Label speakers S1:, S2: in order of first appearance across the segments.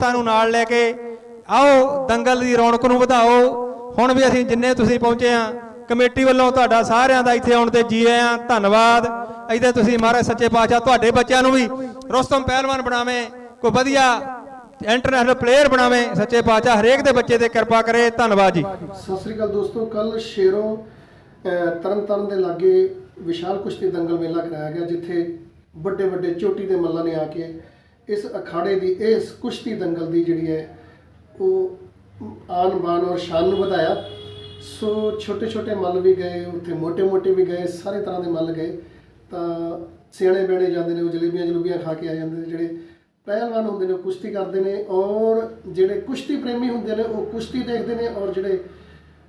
S1: ਤੁਹਾਨੂੰ ਨਾਲ ਲੈ ਕੇ ਆਓ ਦੰਗਲ ਦੀ ਰੌਣਕ ਨੂੰ ਵਧਾਓ। ਹੁਣ ਵੀ ਅਸੀਂ ਜਿੰਨੇ ਤੁਸੀਂ ਪਹੁੰਚੇ ਆ ਕਮੇਟੀ ਵੱਲੋਂ ਤੁਹਾਡਾ ਸਾਰਿਆਂ ਦਾ ਇੱਥੇ ਆਉਣ ਤੇ ਜੀ ਆਇਆਂ ਧੰਨਵਾਦ। ਇਹਦੇ ਤੁਸੀਂ ਮਹਾਰਾਜ ਸੱਚੇ ਪਾਤਸ਼ਾਹ ਤੁਹਾਡੇ ਬੱਚਿਆਂ ਨੂੰ ਵੀ ਰੁਸਤਮ ਪਹਿਲਵਾਨ ਬਣਾਵੇ ਕੋਈ ਵਧੀਆ ਇੰਟਰਨੈਸ਼ਨਲ ਪਲੇਅਰ ਬਣਾਵੇ ਸੱਚੇ ਪਾਤਸ਼ਾਹ ਹਰੇਕ ਦੇ ਬੱਚੇ ਤੇ ਕਿਰਪਾ ਕਰੇ। ਧੰਨਵਾਦ ਜੀ।
S2: ਸਤਿ ਸ੍ਰੀ ਅਕਾਲ ਦੋਸਤੋ ਕੱਲ ਸ਼ੇਰੋਂ ਅਹ, ਤਰਨਤਾਰਨ ਦੇ ਲਾਗੇ ਵਿਸ਼ਾਲ ਕੁਸ਼ਤੀ ਦੰਗਲ ਮੇਲਾ ਕਰਾਇਆ ਗਿਆ ਜਿੱਥੇ ਵੱਡੇ ਵੱਡੇ ਚੋਟੀ ਦੇ ਮੱਲਾਂ ਨੇ ਆ ਕੇ ਇਸ ਅਖਾੜੇ ਦੀ, ਇਹ ਕੁਸ਼ਤੀ ਦੰਗਲ ਦੀ ਜਿਹੜੀ ਹੈ, ਉਹ ਆਨ ਬਾਨ ਔਰ ਸ਼ਾਨ ਨੂੰ ਵਧਾਇਆ। ਸੋ ਛੋਟੇ ਛੋਟੇ ਮੱਲ ਵੀ ਗਏ, ਉੱਥੇ ਮੋਟੇ ਮੋਟੇ ਵੀ ਗਏ, ਸਾਰੇ ਤਰ੍ਹਾਂ ਦੇ ਮੱਲ ਗਏ। ਤਾਂ ਸਿਆਣੇ ਬੇੜੇ ਜਾਂਦੇ ਨੇ, ਉਹ ਜਲੇਬੀਆਂ ਜਲੂਬੀਆਂ ਖਾ ਕੇ ਆ ਜਾਂਦੇ ਨੇ, ਜਿਹੜੇ ਪਹਿਲਵਾਨ ਹੁੰਦੇ ਨੇ ਕੁਸ਼ਤੀ ਕਰਦੇ ਨੇ ਔਰ ਜਿਹੜੇ ਕੁਸ਼ਤੀ ਪ੍ਰੇਮੀ ਹੁੰਦੇ ਨੇ, ਉਹ ਕੁਸ਼ਤੀ ਦੇਖਦੇ ਨੇ ਔਰ ਜਿਹੜੇ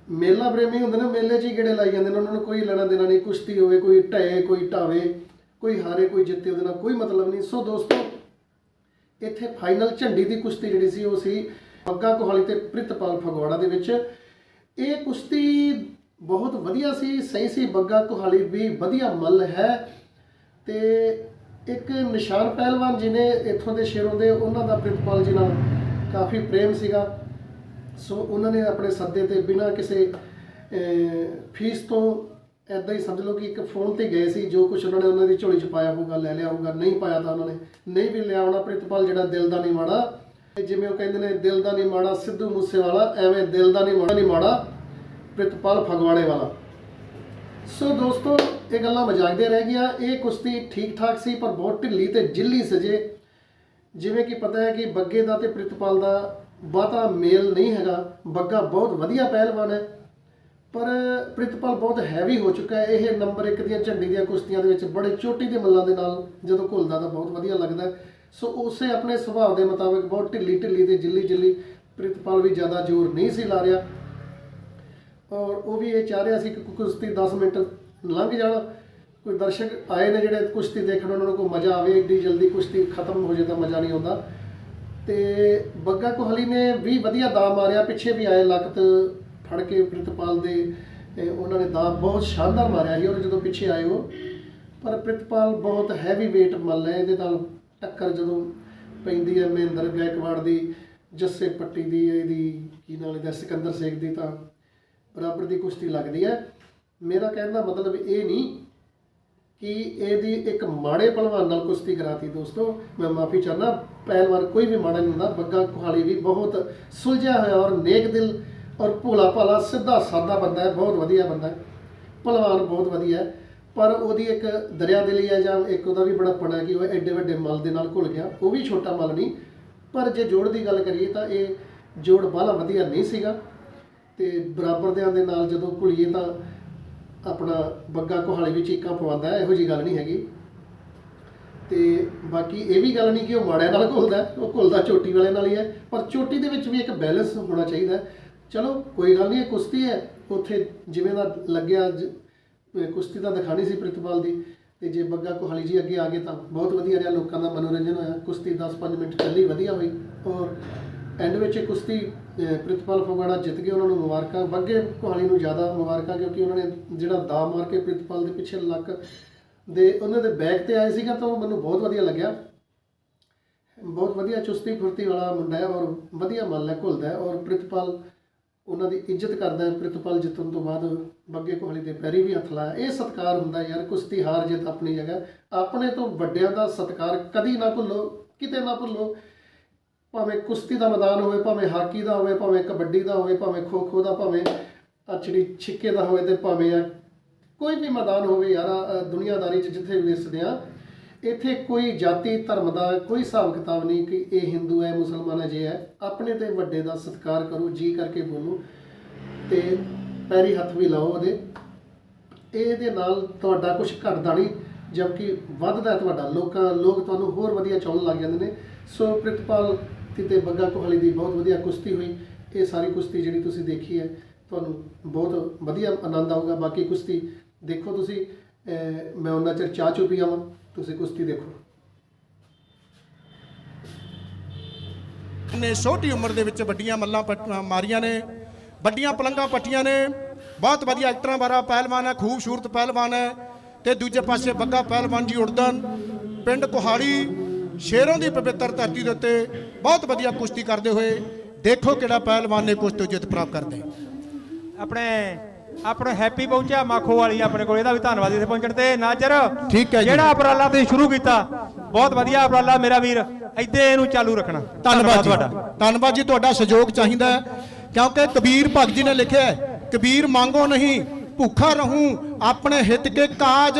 S2: ਮੇਲਾ ਪ੍ਰੇਮੀ ਹੁੰਦੇ ਨੇ ਮੇਲੇ 'ਚ ਹੀ ਗੇੜੇ ਲਾਈ ਜਾਂਦੇ ਨੇ। ਉਹਨਾਂ ਨੂੰ ਕੋਈ ਲੈਣਾ ਦੇਣਾ ਨਹੀਂ, ਕੁਸ਼ਤੀ ਹੋਵੇ, ਕੋਈ ਢਏ, ਕੋਈ ਢਾਵੇ, ਕੋਈ ਹਾਰੇ, ਕੋਈ ਜਿੱਤੇ, ਉਹਦੇ ਨਾਲ ਕੋਈ ਮਤਲਬ ਨਹੀਂ। ਸੋ ਦੋਸਤੋ ਇੱਥੇ ਫਾਈਨਲ ਝੰਡੀ ਦੀ ਕੁਸ਼ਤੀ ਜਿਹੜੀ ਸੀ ਉਹ ਸੀ ਬੱਗਾ ਕੋਹਾਲੀ ਤੇ ਪ੍ਰਿਤਪਾਲ ਫਗਵਾੜਾ ਦੇ ਵਿੱਚ। ਇਹ ਕੁਸ਼ਤੀ ਬਹੁਤ ਵਧੀਆ ਸੀ, ਸਹੀ ਸੀ ਬੱਗਾ ਕੋਹਾਲੀ ਵੀ ਵਧੀਆ ਮੱਲ ਹੈ। ਤੇ ਇੱਕ ਨਿਸ਼ਾਨ ਪਹਿਲਵਾਨ ਜਿਹਨੇ ਇੱਥੋਂ ਦੇ ਸ਼ੇਰੋਂ ਦੇ, ਉਹਨਾਂ ਦਾ ਪ੍ਰਿਤਪਾਲ ਜੀ ਨਾਲ ਕਾਫੀ ਪ੍ਰੇਮ ਸੀਗਾ। ਸੋ ਉਹਨਾਂ ਨੇ ਆਪਣੇ ਸੱਦੇ ਤੇ ਬਿਨਾਂ ਕਿਸੇ ਫੀਸ ਤੋਂ ਐਦਾਂ ਹੀ ਸਮਝ ਲਓ ਕਿ ਇੱਕ ਫੋਨ ਤੇ ਗਏ ਸੀ, ਜੋ ਕੁਝ ਉਹਨਾਂ ਨੇ ਉਹਨਾਂ ਦੀ ਝੋਲੀ ਚ ਪਾਇਆ ਹੋਊਗਾ, ਲੈ ਲਿਆ ਹੋਊਗਾ, ਨਹੀਂ ਪਾਇਆ ਤਾਂ ਉਹਨਾਂ ਨੇ, ਨਹੀਂ ਵੀ ਲਿਆ ਹੋਣਾ ਪ੍ਰਿਤਪਾਲ ਜਿਹੜਾ ਦਿਲ ਦਾ ਨਹੀਂ ਮਾੜਾ। ਜਿਵੇਂ ਉਹ ਕਹਿੰਦੇ ਨੇ, ਦਿਲ ਦਾ ਨਹੀਂ ਮਾੜਾ, ਸਿੱਧੂ ਮੂਸੇਵਾਲਾ, ਐਵੇਂ ਦਿਲ ਦਾ ਨਹੀਂ ਮਾੜਾ ਨਹੀਂ ਮਾੜਾ, ਪ੍ਰਿਤਪਾਲ ਫਗਵਾੜੇ ਵਾਲਾ। ਸੋ ਦੋਸਤੋ, ਇਹ ਗੱਲਾਂ ਮਜ਼ਾਕ ਦੀਆਂ ਰਹਿ ਗਈਆਂ। ਇਹ ਕੁਸ਼ਤੀ ਠੀਕ ਠਾਕ ਸੀ, ਪਰ ਬਹੁਤ ਢਿੱਲੀ ਤੇ ਜਿੱਲੀ ਸਜੇ। ਜਿਵੇਂ ਕਿ ਪਤਾ ਹੈ ਕਿ ਬੱਗੇ ਦਾ ਤੇ ਪ੍ਰਿਤਪਾਲ ਦਾ ਬਹੁਤਾ ਮੇਲ ਨਹੀਂ ਹੈਗਾ। ਬੱਗਾ ਬਹੁਤ ਵਧੀਆ ਪਹਿਲਵਾਨ ਹੈ। ਪਰ ਪ੍ਰਿਤਪਾਲ ਬਹੁਤ ਹੈਵੀ ਹੋ ਚੁੱਕਾ ਹੈ। ਇਹ ਨੰਬਰ 1 ਦੀਆਂ ਝੰਡੀ ਦੀਆਂ ਕੁਸ਼ਤੀਆਂ ਦੇ ਵਿੱਚ ਬੜੇ ਚੋਟੀ ਦੇ ਮੱਲਾਂ ਦੇ ਨਾਲ ਜਦੋਂ ਘੁਲਦਾ ਤਾਂ ਬਹੁਤ ਵਧੀਆ ਲੱਗਦਾ ਸੋ ਉਸੇ ਆਪਣੇ ਸੁਭਾਅ ਦੇ ਮੁਤਾਬਕ ਬਹੁਤ ਢਿੱਲੀ ਢਿੱਲੀ ਤੇ ਜਿੱਲੀ ਜਿੱਲੀ ਪ੍ਰਿਤਪਾਲ ਵੀ ਜ਼ਿਆਦਾ ਜ਼ੋਰ ਨਹੀਂ ਸੀ ਲਾ ਰਿਹਾ। ਔਰ ਉਹ ਵੀ ਇਹ ਚਾਹ ਰਿਹਾ ਸੀ ਕਿ ਕੁਸ਼ਤੀ 10 ਮਿੰਟ ਲੰਘ ਜਾਣਾ। ਕੋਈ ਦਰਸ਼ਕ ਆਏ ਨੇ ਜਿਹੜੇ ਕੁਸ਼ਤੀ ਦੇਖਣ, ਉਹਨਾਂ ਨੂੰ ਕੋਈ ਮਜ਼ਾ ਆਵੇ, ਏਡੀ ਜਲਦੀ ਕੁਸ਼ਤੀ ਖਤਮ ਹੋ ਜੇ ਤਾਂ ਮਜ਼ਾ ਨਹੀਂ ਆਉਂਦਾ। ਤੇ ਬੱਗਾ ਕੋਹਲੀ ਨੇ ਵੀ ਵਧੀਆ ਦਾ ਮਾਰਿਆ, ਪਿੱਛੇ ਵੀ ਆਏ ਲਖਤ ਫੜ ਕੇ ਪ੍ਰਿਤਪਾਲ ਦੇ ਉਹਨਾਂ ਨੇ ਦਾ ਬਹੁਤ ਸ਼ਾਨਦਾਰ ਮਾਰਿਆ ਸੀ ਔਰ ਜਦੋਂ ਪਿੱਛੇ ਆਏ ਉਹ। ਪਰ ਪ੍ਰਿਤਪਾਲ ਬਹੁਤ ਹੈਵੀ weight ਮੱਲ ਹੈ ਇਹਦੇ ਨਾਲ ਟੱਕਰ ਜਦੋਂ ਪੈਂਦੀ ਹੈ ਮਹਿੰਦਰ ਗਾਇਕਵਾੜ ਦੀ, ਜੱਸੇ ਪੱਟੀ ਦੀ, ਇਹਦੀ ਕੀ ਨਾਲ ਇਹਦਾ, ਸਿਕੰਦਰ ਸੇਖ ਦੀ ਤਾਂ ਬਰਾਬਰ ਦੀ ਕੁਸ਼ਤੀ ਲੱਗਦੀ ਹੈ ਮੇਰਾ ਕਹਿਣ ਦਾ ਮਤਲਬ ਇਹ ਨਹੀਂ ਕਿ ਇਹਦੀ ਇੱਕ ਮਾੜੇ ਪਹਿਲਵਾਨ ਨਾਲ ਕੁਸ਼ਤੀ ਕਰਾਤੀ ਦੋਸਤੋ, ਮੈਂ ਮਾਫੀ ਚਾਹਨਾ ਪਹਿਲਵਾਨ ਕੋਈ ਵੀ ਮਾੜਾ ਨਹੀਂ ਹੁੰਦਾ, ਬੱਗਾ ਕੁਹਾਲੀ ਵੀ ਬਹੁਤ ਸੁਲਝਿਆ ਹੋਇਆ ਔਰ ਨੇਕ ਦਿਲ ਔਰ ਭੋਲਾ ਭਾਲਾ ਸਿੱਧਾ ਸਾਦਾ ਬੰਦਾ ਹੈ, ਬਹੁਤ ਵਧੀਆ ਬੰਦਾ ਹੈ। ਪਹਿਲਵਾਨ ਬਹੁਤ ਵਧੀਆ ਹੈ। ਪਰ ਉਹਦੀ ਇੱਕ ਦਰਿਆ ਦੇ ਲਈ ਹੈ ਜਾਂ ਇੱਕ ਉਹਦਾ ਵੀ ਬੜਾ ਪਣਾ ਕਿ ਉਹ ਐਡੇ ਵੱਡੇ ਮਲ ਦੇ ਨਾਲ ਘੁਲ ਗਿਆ। ਉਹ ਵੀ ਛੋਟਾ ਮਲ ਨਹੀਂ। ਪਰ ਜੇ ਜੋੜ ਦੀ ਗੱਲ ਕਰੀਏ ਤਾਂ ਇਹ ਜੋੜ ਬਾਹਲਾ ਵਧੀਆ ਨਹੀਂ ਸੀਗਾ। ਤੇ ਬਰਾਬਰ ਦਿਆਂ ਦੇ ਨਾਲ ਜਦੋਂ ਘੁਲੀਏ ਤਾਂ ਆਪਣਾ ਬੱਗਾ ਕੁਹਾਲੀ ਵਿੱਚ ਚੀਕਾਂ ਪਵਾਉਂਦਾ ਇਹੋ ਜੀ ਗੱਲ ਨਹੀਂ ਹੈਗੀ। ਤੇ ਬਾਕੀ ਇਹ ਵੀ ਗੱਲ ਨਹੀਂ ਕਿ ਉਹ ਮਾੜਿਆਂ ਨਾਲ ਘੁਲਦਾ ਉਹ ਘੁਲਦਾ ਚੋਟੀ ਵਾਲੇ ਨਾਲ ਹੀ ਹੈ। ਪਰ ਚੋਟੀ ਦੇ ਵਿੱਚ ਵੀ ਇੱਕ ਬੈਲੈਂਸ ਹੋਣਾ ਚਾਹੀਦਾ ਚਲੋ, ਕੋਈ ਗੱਲ ਨਹੀਂ, ਇਹ ਕੁਸ਼ਤੀ ਹੈ। ਉੱਥੇ ਜਿਵੇਂ ਦਾ ਲੱਗਿਆ ਜ- ਕੁਸ਼ਤੀ ਤਾਂ ਦਿਖਾਣੀ ਸੀ ਪ੍ਰਿਤਪਾਲ ਦੀ। ਤੇ ਜੇ ਬੱਗਾ ਕੁਹਾਲੀ ਜੀ ਅੱਗੇ ਆ ਗਏ ਤਾਂ ਬਹੁਤ ਵਧੀਆ ਰਿਹਾ, ਲੋਕਾਂ ਦਾ ਮਨੋਰੰਜਨ ਹੋਇਆ। ਕੁਸ਼ਤੀ 10-5 ਮਿੰਟ ਚੱਲੀ, ਵਧੀਆ ਹੋਈ। ਔਰ ਐਂਡ ਵਿੱਚ ਇਹ ਕੁਸ਼ਤੀ ਪ੍ਰਿਤਪਾਲ ਫਗਵਾੜਾ ਜਿੱਤ ਗਏ, ਉਹਨਾਂ ਨੂੰ ਮੁਬਾਰਕਾਂ। ਬੱਗੇ ਕੁਹਾਲੀ ਨੂੰ ਜ਼ਿਆਦਾ ਮੁਬਾਰਕਾਂ, ਕਿਉਂਕਿ ਉਹਨਾਂ ਨੇ ਜਿਹੜਾ ਦਾ ਮਾਰ ਕੇ ਪ੍ਰਿਤਪਾਲ ਦੇ ਪਿੱਛੇ ਲੱਕ ਦੇ ਉਹਨਾਂ ਦੇ ਬੈਕ ਤੇ ਆਏ ਸੀਗਾ, ਤਾਂ ਉਹ ਮੈਨੂੰ ਬਹੁਤ ਵਧੀਆ ਲੱਗਿਆ। ਬਹੁਤ ਵਧੀਆ ਚੁਸਤੀ ਫੁਰਤੀ ਵਾਲਾ ਮੁੰਡਾ ਹੈ ਔਰ ਵਧੀਆ ਮੱਲ ਹੈ ਘੁਲਦਾ ਹੈ। ਔਰ ਪ੍ਰਿਤਪਾਲ ਉਹਨਾਂ ਦੀ ਇੱਜ਼ਤ ਕਰਦਾ ਹੈ, ਪ੍ਰਿਤਪਾਲ ਜਿੱਤਣ ਤੋਂ ਬਾਅਦ ਬੱਗੇ ਕੋਹਲੀ ਦੇ ਪੈਰੀ ਵੀ ਹੱਥ ਲਾਇਆ। ਇਹ ਸਤਕਾਰ ਹੁੰਦਾ ਯਾਰ, ਕੁਸ਼ਤੀ ਹਾਰ ਜਿੱਤ ਆਪਣੀ ਜਗ੍ਹਾ। ਆਪਣੇ ਤੋਂ ਵੱਡਿਆਂ ਦਾ ਸਤਕਾਰ ਕਦੀ ਨਾ ਭੁੱਲੋ, ਕਿਤੇ ਨਾ ਭੁੱਲੋ। ਭਾਵੇਂ ਕੁਸ਼ਤੀ ਦਾ ਮੈਦਾਨ ਹੋਵੇ, ਭਾਵੇਂ ਹਾਕੀ ਦਾ ਹੋਵੇ, ਭਾਵੇਂ ਕਬੱਡੀ ਦਾ ਹੋਵੇ, ਭਾਵੇਂ ਖੋ ਖੋ ਦਾ, ਭਾਵੇਂ ਅਚੜੀ ਛਿੱਕੇ ਦਾ ਹੋਵੇ ਤੇ ਭਾਵੇਂ ਕੋਈ ਵੀ ਮੈਦਾਨ ਹੋਵੇ ਯਾਰ ਦੁਨੀਆਦਾਰੀ 'ਚ ਜਿੱਥੇ ਵੀ ਵਿਸਦੇ ਆ ਇੱਥੇ ਕੋਈ ਜਾਤੀ, ਧਰਮ ਦਾ ਕੋਈ ਹਿਸਾਬ ਕਿਤਾਬ ਨਹੀਂ ਕਿ ਇਹ ਹਿੰਦੂ ਹੈ, ਮੁਸਲਮਾਨ ਹੈ, ਜੇ ਹੈ। ਆਪਣੇ ਤੇ ਵੱਡੇ ਦਾ ਸਤਿਕਾਰ ਕਰੋ, ਜੀ ਕਰਕੇ ਬੋਲੋ ਤੇ ਪੈਰੀ ਹੱਥ ਵੀ ਲਾਓ ਉਹਦੇ। ਇਹਦੇ ਨਾਲ ਤੁਹਾਡਾ ਕੁਝ ਘਟਦਾ ਨਹੀਂ, ਜਦਕਿ ਵੱਧਦਾ ਤੁਹਾਡਾ। ਲੋਕਾਂ, ਲੋਕ ਤੁਹਾਨੂੰ ਹੋਰ ਵਧੀਆ ਚਾਹੁਣ ਲੱਗ ਜਾਂਦੇ ਨੇ। ਸੋ ਪ੍ਰਿਤਪਾਲ ਤੇ ਬੱਗਾ ਕੋਹਲੀ ਦੀ ਬਹੁਤ ਵਧੀਆ ਕੁਸ਼ਤੀ ਹੋਈ। ਇਹ ਸਾਰੀ ਕੁਸ਼ਤੀ ਜਿਹੜੀ ਤੁਸੀਂ ਦੇਖੀ ਹੈ, ਤੁਹਾਨੂੰ ਬਹੁਤ ਵਧੀਆ ਆਨੰਦ ਆਊਗਾ। ਬਾਕੀ ਕੁਸ਼ਤੀ ਦੇਖੋ ਤੁਸੀਂ ਮੈਂ ਉਹਨਾਂ ਚਿਰ ਚਾਹ ਚੁ ਪੀਆਵਾਂ ਤੁਸੀਂ ਕੁਸ਼ਤੀ ਦੇਖੋ।
S3: ਨੇ ਛੋਟੀ ਉਮਰ ਦੇ ਵਿੱਚ ਵੱਡੀਆਂ ਮੱਲਾਂ ਮਾਰੀਆਂ ਨੇ ਵੱਡੀਆਂ ਪਲੰਘਾਂ ਪੱਟੀਆਂ ਨੇ ਬਹੁਤ ਵਧੀਆ ਐਕਟਰਾਂ ਵਾਲਾ ਪਹਿਲਵਾਨ ਹੈ ਖੂਬਸੂਰਤ ਪਹਿਲਵਾਨ ਹੈ ਤੇ ਦੂਜੇ ਪਾਸੇ ਬੱਗਾ ਪਹਿਲਵਾਨ ਜੀ ਉੜਦਨ ਪਿੰਡ ਕੁਹਾੜੀ ਸ਼ੇਰੋਂ ਦੀ ਪਵਿੱਤਰ ਧਰਤੀ ਦੇ ਉੱਤੇ ਬਹੁਤ ਵਧੀਆ ਕੁਸ਼ਤੀ ਕਰਦੇ ਹੋਏ ਦੇਖੋ ਕਿਹੜਾ ਪਹਿਲਵਾਨ ਨੇ ਕੁਸ਼ਤੀ ਜਿੱਤ ਪ੍ਰਾਪਤ ਕਰਦੇ।
S1: ਆਪਣੇ ਆਪਣੇ ਹੈਪੀ ਪਹੁੰਚਿਆ ਮਾਖੋ ਵਾਲੀ ਆਪਣੇ ਕੋਲ ਇਹਦਾ ਵੀ ਧੰਨਵਾਦ ਇੱਥੇ ਪਹੁੰਚਣ ਤੇ। ਨਾਜਰ
S3: ਠੀਕ ਹੈ ਜੀ।
S1: ਜਿਹੜਾ ਉਪਰਾਲਾ ਤੁਸੀਂ ਸ਼ੁਰੂ ਕੀਤਾ ਬਹੁਤ ਵਧੀਆ ਉਪਰਾਲਾ ਮੇਰਾ ਵੀਰ ਇੱਦੇ ਇਹਨੂੰ ਚਾਲੂ ਰੱਖਣਾ।
S3: ਧੰਨਵਾਦ ਜੀ।
S1: ਤੁਹਾਡਾ।
S3: ਧੰਨਵਾਦ ਜੀ ਤੁਹਾਡਾ ਸਹਿਯੋਗ ਚਾਹੀਦਾ ਹੈ। ਕਿਉਂਕਿ ਕਬੀਰ ਭਗਤ ਜੀ ਨੇ ਲਿਖਿਆ ਹੈ, ਕਬੀਰ ਮੰਗੋ ਨਹੀਂ ਭੁੱਖਾ ਰਹੂੰ ਆਪਣੇ ਹਿੱਤ ਕੇ ਕਾਜ।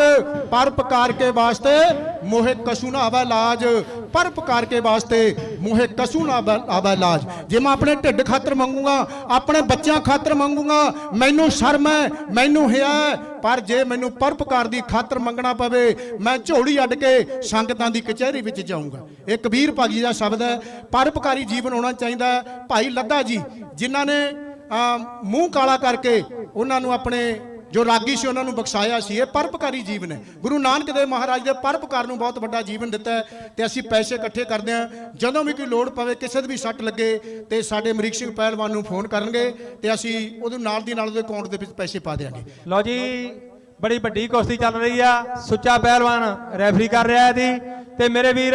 S3: ਪਰ ਪਕਾਰ ਕੇ ਵਾਸਤੇ ਮੋਹਿ ਕਸੂ ਨਾ ਆਵੇ ਲਾਜ। ਪਰ ਪਕਾਰ ਕੇ ਵਾਸਤੇ ਮੋਹਿ ਕਸੂ ਨਾ ਆਵੇ- ਲਾਜ। ਜੇ ਮੈਂ ਆਪਣੇ ਢਿੱਡ ਖਾਤਰ ਮੰਗੂਗਾ ਆਪਣੇ ਬੱਚਿਆਂ ਖਾਤਰ ਮੰਗੂਗਾ ਮੈਨੂੰ ਸ਼ਰਮ ਹੈ ਮੈਨੂੰ ਹਿਆ ਹੈ, ਪਰ ਜੇ ਮੈਨੂੰ ਪਰਪਕਾਰ ਦੀ ਖਾਤਰ ਮੰਗਣਾ ਪਵੇ ਮੈਂ ਝੋਲੀ ਅੱਡ ਕੇ ਸੰਗਤਾਂ ਦੀ ਕਚਹਿਰੀ ਵਿੱਚ ਜਾਊਂਗਾ। ਇਹ ਕਬੀਰ ਭਾਗੀ ਦਾ ਸ਼ਬਦ ਹੈ ਪਰਪਕਾਰੀ ਜੀਵਨ ਹੋਣਾ ਚਾਹੀਦਾ ਹੈ। ਭਾਈ ਲੱਦਾ ਜੀ ਜਿਨ੍ਹਾਂ ਨੇ ਮੂੰਹ ਕਾਲਾ ਕਰਕੇ ਉਹਨਾਂ ਨੂੰ ਆਪਣੇ ਜੋ ਰਾਗੀ ਸੀ, ਉਹਨਾਂ ਨੂੰ ਬਖਸ਼ਾਇਆ ਸੀ। ਇਹ ਪਰਪਕਾਰੀ ਜੀਵਨ ਹੈ। ਗੁਰੂ ਨਾਨਕ ਦੇਵ ਮਹਾਰਾਜ ਦੇ ਪਰਪਕਾਰ ਨੂੰ ਬਹੁਤ ਵੱਡਾ ਜੀਵਨ ਦਿੱਤਾ ਹੈ ਤੇ ਅਸੀਂ ਪੈਸੇ ਇਕੱਠੇ ਕਰਦੇ ਹਾਂ। ਜਦੋਂ ਵੀ ਕੋਈ ਲੋੜ ਪਵੇ, ਕਿਸੇ ਦੀ ਵੀ ਸੱਟ ਲੱਗੇ ਤੇ ਸਾਡੇ ਅਮਰੀਕ ਸਿੰਘ ਪਹਿਲਵਾਨ ਨੂੰ ਫੋਨ ਕਰਨਗੇ ਤੇ ਅਸੀਂ ਉਹਦੇ ਨਾਲ ਦੀ ਨਾਲ ਉਹਦੇ ਅਕਾਊਂਟ ਦੇ ਵਿੱਚ ਪੈਸੇ ਪਾ ਦੇਵਾਂਗੇ
S1: ਲਓ ਜੀ, ਬੜੀ ਵੱਡੀ ਕੁਸ਼ਤੀ ਚੱਲ ਰਹੀ ਆ। ਸੁੱਚਾ ਪਹਿਲਵਾਨ ਰੈਫਰੀ ਕਰ ਰਿਹਾ ਇਹਦੀ ਤੇ ਮੇਰੇ ਵੀਰ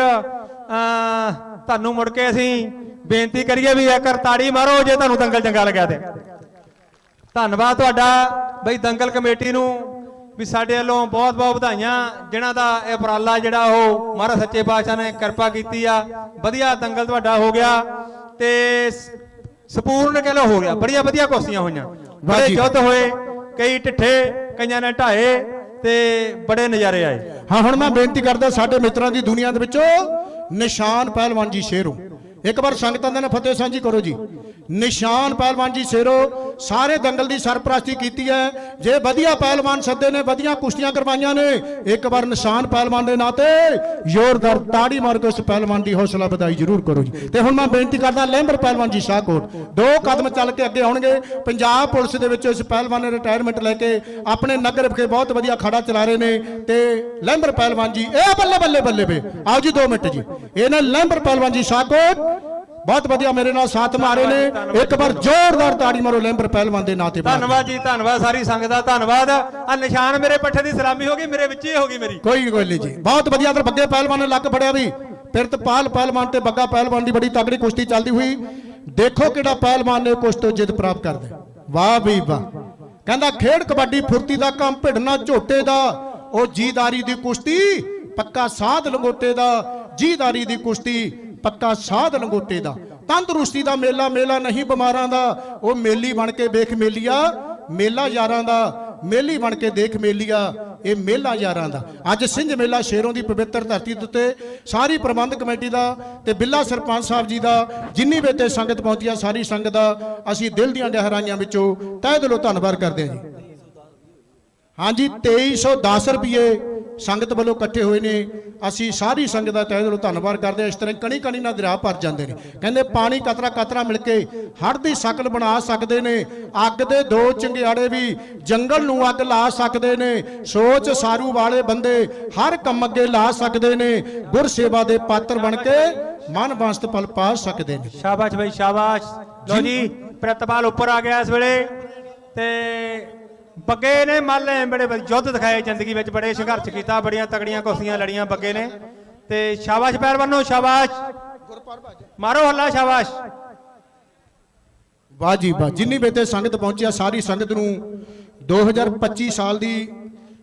S1: ਤੁਹਾਨੂੰ ਮੁੜ ਕੇ ਅਸੀਂ ਬੇਨਤੀ ਕਰੀਏ ਵੀ ਇੱਕ ਤਾੜੀ ਮਾਰੋ ਜੇ ਤੁਹਾਨੂੰ ਦੰਗਲ ਚੰਗਾ ਲੱਗਿਆ ਤੇ। ਧੰਨਵਾਦ ਤੁਹਾਡਾ ਬਈ ਦੰਗਲ ਕਮੇਟੀ ਨੂੰ ਵੀ ਸਾਡੇ ਵੱਲੋਂ ਬਹੁਤ ਬਹੁਤ ਵਧਾਈਆਂ ਜਿਨ੍ਹਾਂ ਦਾ ਇਹ ਉਪਰਾਲਾ ਜਿਹੜਾ ਉਹ ਮਹਾਰਾਜ ਸੱਚੇ ਪਾਤਸ਼ਾਹ ਨੇ ਕਿਰਪਾ ਕੀਤੀ ਆ। ਵਧੀਆ ਦੰਗਲ ਤੁਹਾਡਾ ਹੋ ਗਿਆ ਤੇ ਸੰਪੂਰਨ ਕਹਿ ਲਓ ਹੋ ਗਿਆ। ਬੜੀਆਂ ਵਧੀਆ ਕੁਸ਼ਤੀਆਂ ਹੋਈਆਂ। ਬੜੇ
S3: ਜੀ।
S1: ਯੁੱਧ ਹੋਏ ਕਈ ਢਿੱਠੇ ਕਈਆਂ ਨੇ ਢਾਏ ਤੇ ਬੜੇ ਨਜ਼ਾਰੇ ਆਏ।
S3: ਹਾਂ ਹੁਣ ਮੈਂ ਬੇਨਤੀ ਕਰਦਾ ਸਾਡੇ ਮਿੱਤਰਾਂ ਦੀ ਦੁਨੀਆ ਦੇ ਵਿੱਚੋਂ ਨਿਸ਼ਾਨ ਪਹਿਲਵਾਨ ਜੀ ਸ਼ੇਰੋ ਇੱਕ ਵਾਰ ਸੰਗਤਾਂ ਦੇ ਨਾਲ ਫਤਿਹ ਸਾਂਝੀ ਕਰੋ ਜੀ। ਨਿਸ਼ਾਨ ਪਹਿਲਵਾਨ ਜੀ ਸ਼ੇਰੋ, ਸਾਰੇ ਦੰਗਲ ਦੀ ਸਰਪ੍ਰਸਤੀ ਕੀਤੀ ਹੈ। ਜੇ ਵਧੀਆ ਪਹਿਲਵਾਨ ਸੱਦੇ ਨੇ, ਵਧੀਆ ਕੁਸ਼ਤੀਆਂ ਕਰਵਾਈਆਂ ਨੇ, ਇੱਕ ਵਾਰ ਨਿਸ਼ਾਨ ਪਹਿਲਵਾਨ ਦੇ ਨਾਂ ਤੇ ਜ਼ੋਰਦਾਰ ਤਾੜੀ ਮਾਰ ਕੇ ਉਸ ਪਹਿਲਵਾਨ ਦੀ ਹੌਸਲਾ ਵਧਾਈ ਜ਼ਰੂਰ ਕਰੋ ਜੀ। ਤੇ ਹੁਣ ਮੈਂ ਬੇਨਤੀ ਕਰਦਾ ਲਹਿੰਬਰ ਪਹਿਲਵਾਨ ਜੀ ਸ਼ਾਹਕੋਟ, ਦੋ ਕਦਮ ਚੱਲ ਕੇ ਅੱਗੇ ਆਉਣਗੇ। ਪੰਜਾਬ ਪੁਲਿਸ ਦੇ ਵਿੱਚ ਇਸ ਪਹਿਲਵਾਨ ਨੇ ਰਿਟਾਇਰਮੈਂਟ ਲੈ ਕੇ ਆਪਣੇ ਨਗਰ ਵਿਖੇ ਬਹੁਤ ਵਧੀਆ ਖੜਾ ਚਲਾ ਰਹੇ ਨੇ। ਤੇ ਲਹਿੰਬਰ ਪਹਿਲਵਾਨ ਜੀ, ਇਹ ਬੱਲੇ ਬੱਲੇ ਬੱਲੇ ਬੇ ਆਓ ਜੀ 2 ਮਿੰਟ ਜੀ। ਇਹਨਾਂ ਲਹਿੰਬਰ ਪਹਿਲਵਾਨ ਜੀ ਸ਼ਾਹਕੋਟ ਬਹੁਤ ਵਧੀਆ ਮੇਰੇ ਨਾਲ ਸਾਥ ਮਾਰੇ ਨੇ। ਇੱਕ ਵਾਰ ਜ਼ੋਰਦਾਰ ਤਾੜੀ ਮਾਰੋ ਲਹਿੰਬਰ ਪਹਿਲਵਾਨ ਦੇ ਨਾਂ ਤੇ
S1: ਧੰਨਵਾਦ ਜੀ ਧੰਨਵਾਦ ਸਾਰੀ ਸੰਗਤ ਦਾ ਧੰਨਵਾਦ। ਆ ਨਿਸ਼ਾਨ ਮੇਰੇ ਪੱਠੇ ਦੀ ਸਲਾਮੀ ਹੋ ਗਈ ਮੇਰੇ ਵਿੱਚ ਹੀ ਹੋ ਗਈ ਮੇਰੀ।
S3: ਕੋਈ ਕੋਈ ਨਹੀਂ ਜੀ। ਬਹੁਤ ਵਧੀਆ ਤੇ ਬੱਗੇ ਪਹਿਲਵਾਨ ਨੇ ਲੱਕ ਫੜਿਆ ਵੀ। ਪਿਰਤਪਾਲ ਪਹਿਲਵਾਨ ਤੇ ਬੱਗਾ ਪਹਿਲਵਾਨ ਦੀ ਬੜੀ ਤਗੜੀ ਕੁਸ਼ਤੀ ਚੱਲਦੀ ਹੋਈ। ਦੇਖੋ ਕਿਹੜਾ ਪਹਿਲਵਾਨ ਨੇ ਕੁਸ਼ਤੀ ਤੋਂ ਜਿੱਤ ਪ੍ਰਾਪਤ ਕਰਦਾ। ਵਾਹ ਵੀ ਵਾਹ। ਕਹਿੰਦਾ ਖੇਡ ਕਬੱਡੀ ਫੁਰਤੀ ਦਾ ਕੰਮ ਭਿੜਨਾ ਝੋਟੇ ਦਾ। ਉਹ ਜੀਦਾਰੀ ਦੀ ਕੁਸ਼ਤੀ ਪੱਕਾ ਸਾਧ ਲੰਗੋਟੇ ਦਾ ਜੀਦਾਰੀ ਦੀ ਕੁਸ਼ਤੀ। ਪੱਕਾ ਸਾਧ ਲੰਗੋਟੇ ਦਾ। ਤੰਦਰੁਸਤੀ ਦਾ ਮੇਲਾ ਮੇਲਾ ਨਹੀਂ ਬਿਮਾਰਾਂ ਦਾ। ਉਹ ਮੇਲੀ ਬਣ ਕੇ ਵੇਖ ਮੇਲੀਆ, ਮੇਲਾ ਯਾਰਾਂ ਦਾ। ਮੇਲੀ ਬਣ ਕੇ ਦੇਖ ਮੇਲੀਆ, ਇਹ ਮੇਲਾ ਯਾਰਾਂ ਦਾ। ਅੱਜ ਸਿੰਘ ਮੇਲਾ ਸ਼ੇਰੋਂ ਦੀ ਪਵਿੱਤਰ ਧਰਤੀ ਦੇ ਉੱਤੇ ਸਾਰੀ ਪ੍ਰਬੰਧ ਕਮੇਟੀ ਦਾ ਤੇ ਬਿੱਲਾ ਸਰਪੰਚ ਸਾਹਿਬ ਜੀ ਦਾ, ਜਿੰਨੀ ਵੀ ਤੇ ਸੰਗਤ ਪਹੁੰਚੀ ਆ, ਸਾਰੀ ਸੰਗਤ ਦਾ ਅਸੀਂ ਦਿਲ ਦੀਆਂ ਗਹਿਰਾਈਆਂ ਵਿੱਚੋਂ ਤਹਿ ਦਿਲੋਂ ਧੰਨਵਾਦ ਕਰਦੇ ਹਾਂ ਜੀ। ਹਾਂਜੀ 2310 ਰੁਪਏ ਸੰਗਤ ਵੱਲੋਂ ਇਕੱਠੇ ਹੋਏ ਨੇ। ਅਸੀਂ ਸਾਰੀ ਸੰਗਤ ਦਾ ਤਹਿ ਦਿਲੋਂ ਧੰਨਵਾਦ ਕਰਦੇ ਹਾਂ। ਇਸ ਤਰ੍ਹਾਂ ਕਣੀ ਕਣੀ ਨਾਲ ਦਰਿਆ ਭਰ ਜਾਂਦੇ ਨੇ। ਕਹਿੰਦੇ ਪਾਣੀ ਕਤਰਾ ਕਤਰਾ ਮਿਲ ਕੇ ਹੜ ਦੀ ਸ਼ਕਲ ਬਣਾ ਸਕਦੇ ਨੇ। ਅੱਗ ਦੇ ਦੋ ਚੰਗਿਆੜੇ ਵੀ ਜੰਗਲ ਨੂੰ ਅੱਗ ਲਾ ਸਕਦੇ ਨੇ। ਸੋਚ ਸਾਰੂ ਵਾਲੇ ਬੰਦੇ ਹਰ ਕੰਮ ਅੱਗੇ ਲਾ ਸਕਦੇ ਨੇ। ਗੁਰ ਸੇਵਾ ਦੇ ਪਾਤਰ ਬਣ ਕੇ ਮਨ ਵਸਤ ਪਲ ਪਾ ਸਕਦੇ ਨੇ।
S1: ਸ਼ਾਬਾਸ਼ ਬਈ ਸ਼ਾਬਾਸ਼। ਲੋ ਜੀ। ਪ੍ਰਤਪਾਲ ਉੱਪਰ ਆ ਗਿਆ ਇਸ ਵੇਲੇ। ਤੇ ਬੱਗੇ ਨੇ ਮਾਲੇ ਬੜੇ ਯੁੱਧ ਦਿਖਾਏ, ਜ਼ਿੰਦਗੀ ਵਿੱਚ ਬੜੇ ਸੰਘਰਸ਼ ਕੀਤਾ, ਬੜੀਆਂ ਤਗੜੀਆਂ ਕੁਸ਼ਤੀਆਂ ਲੜੀਆਂ ਬੱਗੇ ਨੇ। ਤੇ ਸ਼ਾਬਾਸ਼ ਪਹਿਲਵਾਨੋ ਸ਼ਾਬਾਸ਼। ਮਾਰੋ ਹੱਲਾ, ਸ਼ਾਬਾਸ਼।
S3: ਵਾਹ ਜੀ ਵਾਹ। ਜਿੰਨੀ ਬੇਤੇ ਸੰਗਤ ਪਹੁੰਚਿਆ, ਸਾਰੀ ਸੰਗਤ ਨੂੰ 2025 ਸਾਲ ਦੀ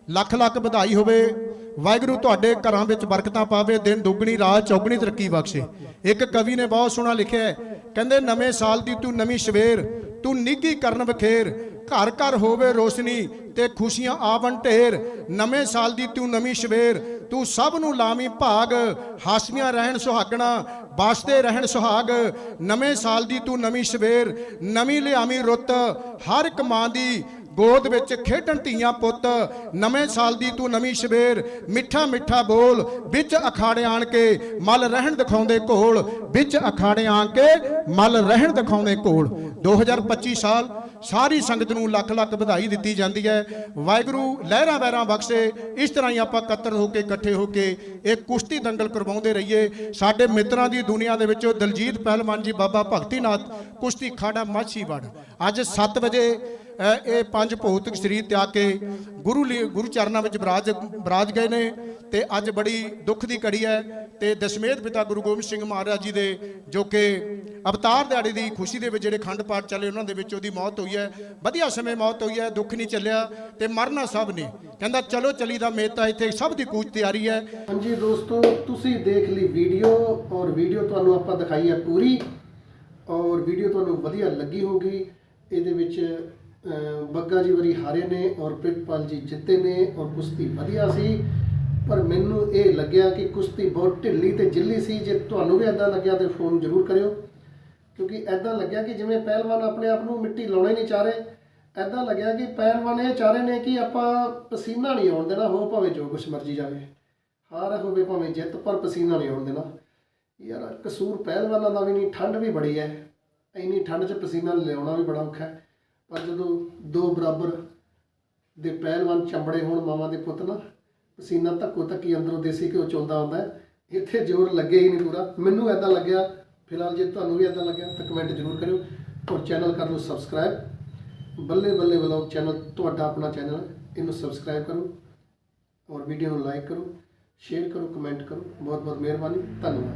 S3: ਲੱਖ ਲੱਖ ਵਧਾਈ ਹੋਵੇ। ਵਾਹਿਗੁਰੂ ਤੁਹਾਡੇ ਘਰਾਂ ਵਿੱਚ ਬਰਕਤਾਂ ਪਾਵੇ, ਦਿਨ ਦੁੱਗਣੀ, ਰਾਤ ਚੌਗਣੀ ਤਰੱਕੀ ਬਖਸ਼ੇ। ਇੱਕ ਕਵੀ ਨੇ ਬਹੁਤ ਸੋਹਣਾ ਲਿਖਿਆ ਕਹਿੰਦੇ, ਨਵੇਂ ਸਾਲ ਦੀ ਤੂੰ ਨਵੀਂ ਸਵੇਰ, ਤੂੰ ਨਿੱਗੀ ਕਰਨ ਵਖੇਰ ਘਰ ਘਰ ਹੋਵੇ ਰੋਸ਼ਨੀ ਤੇ ਖੁਸ਼ੀਆਂ ਆਵਣ ਢੇਰ। ਨਵੇਂ ਸਾਲ ਦੀ ਤੂੰ ਨਵੀਂ ਸਵੇਰ। ਤੂੰ ਸਭ ਨੂੰ ਲਾਵੀਂ ਭਾਗ। ਹਾਸੀਆਂ ਰਹਿਣ ਸੁਹਾਗਣਾ ਵਾਸਤੇ ਰਹਿਣ ਸੁਹਾਗ। ਨਵੇਂ ਸਾਲ ਦੀ ਤੂੰ ਨਵੀਂ ਸਵੇਰ। ਨਵੀਂ ਲਿਆਵੀਂ ਰੁੱਤ। ਹਰ ਇੱਕ ਮਾਂ ਦੀ ਗੋਦ ਵਿੱਚ ਖੇਡਣ ਧੀਆਂ ਪੁੱਤ। ਨਵੇਂ ਸਾਲ ਦੀ ਤੂੰ ਨਵੀਂ ਸਵੇਰ। ਮਿੱਠਾ ਮਿੱਠਾ ਬੋਲ। ਵਿੱਚ ਅਖਾੜੇ ਆਣ ਕੇ ਮਲ ਰਹਿਣ ਦਿਖਾਉਂਦੇ ਘੋਲ। ਵਿੱਚ ਅਖਾੜੇ ਆਣ ਕੇ ਮਲ ਰਹਿਣ ਦਿਖਾਉਂਦੇ ਘੋਲ। 2025 ਸਾਲ ਸਾਰੀ ਸੰਗਤ ਨੂੰ ਲੱਖ ਲੱਖ ਵਧਾਈ ਦਿੱਤੀ ਜਾਂਦੀ ਹੈ। ਵਾਹਿਗੁਰੂ ਲਹਿਰਾਂ ਵਹਿਰਾਂ ਬਖਸ਼ੇ, ਇਸ ਤਰ੍ਹਾਂ ਹੀ ਆਪਾਂ ਇਕੱਤਰ ਹੋ ਕੇ, ਇਕੱਠੇ ਹੋ ਕੇ ਇਹ ਕੁਸ਼ਤੀ ਦੰਗਲ ਕਰਵਾਉਂਦੇ ਰਹੀਏ। ਸਾਡੇ ਮਿੱਤਰਾਂ ਦੀ ਦੁਨੀਆ ਦੇ ਵਿੱਚੋਂ ਦਲਜੀਤ ਪਹਿਲਵਾਨ ਜੀ ਬਾਬਾ ਭਗਤੀਨਾਥ ਕੁਸ਼ਤੀ ਖਾੜਾ ਮਾਛੀਵਾੜ। ਅੱਜ 7 ਵਜੇ ਇਹ ਪੰਜ ਭੌਤਿਕ ਸਰੀਰ ਤਿਆਗ ਕੇ ਗੁਰੂ ਲਈ ਗੁਰੂ ਚਰਨਾਂ ਵਿੱਚ ਬਰਾਜ ਬਰਾਜ ਗਏ ਨੇ ਤੇ ਅੱਜ ਬੜੀ ਦੁੱਖ ਦੀ ਘੜੀ ਹੈ ਤੇ ਦਸ਼ਮੇਧ ਪਿਤਾ ਗੁਰੂ ਗੋਬਿੰਦ ਸਿੰਘ ਮਹਾਰਾਜ ਜੀ ਦੇ ਜੋ ਕਿ ਅਵਤਾਰ ਦਿਹਾੜੇ ਦੀ ਖੁਸ਼ੀ ਦੇ ਵਿੱਚ ਜਿਹੜੇ ਖੰਡ ਪਾਠ ਚੱਲੇ ਉਹਨਾਂ ਦੇ ਵਿੱਚ ਉਹਦੀ ਮੌਤ ਹੋਈ ਹੈ। ਵਧੀਆ ਸਮੇਂ ਮੌਤ ਹੋਈ ਹੈ, ਦੁੱਖ ਨਹੀਂ ਚੱਲਿਆ ਤੇ ਮਰਨਾ ਸਭ ਨੇ। ਕਹਿੰਦਾ, ਚਲੋ, ਚਲੀ ਦਾ ਮੇਤਾ ਇੱਥੇ ਸਭ ਦੀ ਕੂਚ ਤਿਆਰੀ ਹੈ।
S2: ਹਾਂਜੀ ਦੋਸਤੋ, ਤੁਸੀਂ ਦੇਖ ਲਈ ਵੀਡੀਓ ਔਰ ਵੀਡੀਓ ਤੁਹਾਨੂੰ ਆਪਾਂ ਦਿਖਾਈ ਹੈ ਪੂਰੀ ਔਰ ਵੀਡੀਓ ਤੁਹਾਨੂੰ ਵਧੀਆ ਲੱਗੀ ਹੋਗੀ ਇਹਦੇ ਵਿੱਚ ਬੱਗਾ ਜੀ ਵਰੀ ਹਾਰੇ ਨੇ ਔਰ ਪ੍ਰਿਤਪਾਲ ਜੀ ਜਿੱਤੇ ਨੇ ਔਰ ਕੁਸ਼ਤੀ ਵਧੀਆ ਸੀ। ਪਰ ਮੈਨੂੰ ਇਹ ਲੱਗਿਆ ਕਿ ਕੁਸ਼ਤੀ ਬਹੁਤ ਢਿੱਲੀ ਤੇ ਜਿੱਲੀ ਸੀ। ਜੇ ਤੁਹਾਨੂੰ ਵੀ ਐਦਾਂ ਲੱਗਿਆ ਤੇ ਫੋਨ ਜ਼ਰੂਰ ਕਰਿਓ। ਕਿਉਂਕਿ ਐਦਾਂ ਲੱਗਿਆ ਕਿ ਜਿਵੇਂ ਪਹਿਲਵਾਨ ਆਪਣੇ ਆਪ ਨੂੰ ਮਿੱਟੀ ਲਾਉਣਾ ਹੀ ਨਹੀਂ ਚਾਹ ਰਹੇ ਐਦਾਂ ਲੱਗਿਆ ਕਿ ਪਹਿਲਵਾਨ ਇਹ ਚਾਹ ਰਹੇ ਨੇ ਕਿ ਆਪਾਂ ਪਸੀਨਾ ਨਹੀਂ ਆਉਣ ਦੇਣਾ, ਹੋ ਭਾਵੇਂ ਜੋ ਕੁਛ ਮਰਜ਼ੀ ਜਾਵੇ। ਹਾਰ ਹੋਵੇ ਭਾਵੇਂ ਜਿੱਤ, ਪਰ ਪਸੀਨਾ ਨਹੀਂ ਆਉਣ ਦੇਣਾ। ਯਾਰ ਕਸੂਰ ਪਹਿਲਵਾਨਾਂ ਦਾ ਵੀ ਨਹੀਂ, ਠੰਡ ਵੀ ਬੜੀ ਹੈ। ਇੰਨੀ ਠੰਡ 'ਚ ਪਸੀਨਾ ਲਿਆਉਣਾ ਵੀ ਬੜਾ ਔਖਾ ਹੈ। ਪਰ ਜਦੋਂ ਦੋ ਬਰਾਬਰ ਦੇ ਪਹਿਲਵਾਨ ਚੰਬੜੇ ਹੋਣ ਮਾਵਾਂ ਦੇ ਪੁੱਤ ਨਾ, ਪਸੀਨਾ ਧੱਕੋ ਧੱਕੀ ਅੰਦਰੋਂ ਦੇਸੀ ਘਿਓ ਚੋਂਦਾ ਹੁੰਦਾ ਇੱਥੇ ਜ਼ੋਰ ਲੱਗੇ ਹੀ ਨਹੀਂ ਪੂਰਾ। ਮੈਨੂੰ ਐਦਾਂ ਲੱਗਿਆ, ਫਿਲਹਾਲ ਜੇ ਤੁਹਾਨੂੰ ਵੀ ਐਦਾਂ ਲੱਗਿਆ ਤਾਂ ਕਮੈਂਟ ਜ਼ਰੂਰ ਕਰਿਓ ਔਰ ਚੈਨਲ ਕਰ ਲਓ ਸਬਸਕ੍ਰਾਈਬ ਬੱਲੇ ਬੱਲੇ ਵਲੌਗ ਚੈਨਲ ਤੁਹਾਡਾ ਆਪਣਾ ਚੈਨਲ ਇਹਨੂੰ ਸਬਸਕ੍ਰਾਈਬ ਕਰੋ ਔਰ ਵੀਡੀਓ ਨੂੰ ਲਾਈਕ ਕਰੋ ਸ਼ੇਅਰ ਕਰੋ ਕਮੈਂਟ ਕਰੋ। ਬਹੁਤ ਬਹੁਤ ਮਿਹਰਬਾਨੀ, ਧੰਨਵਾਦ।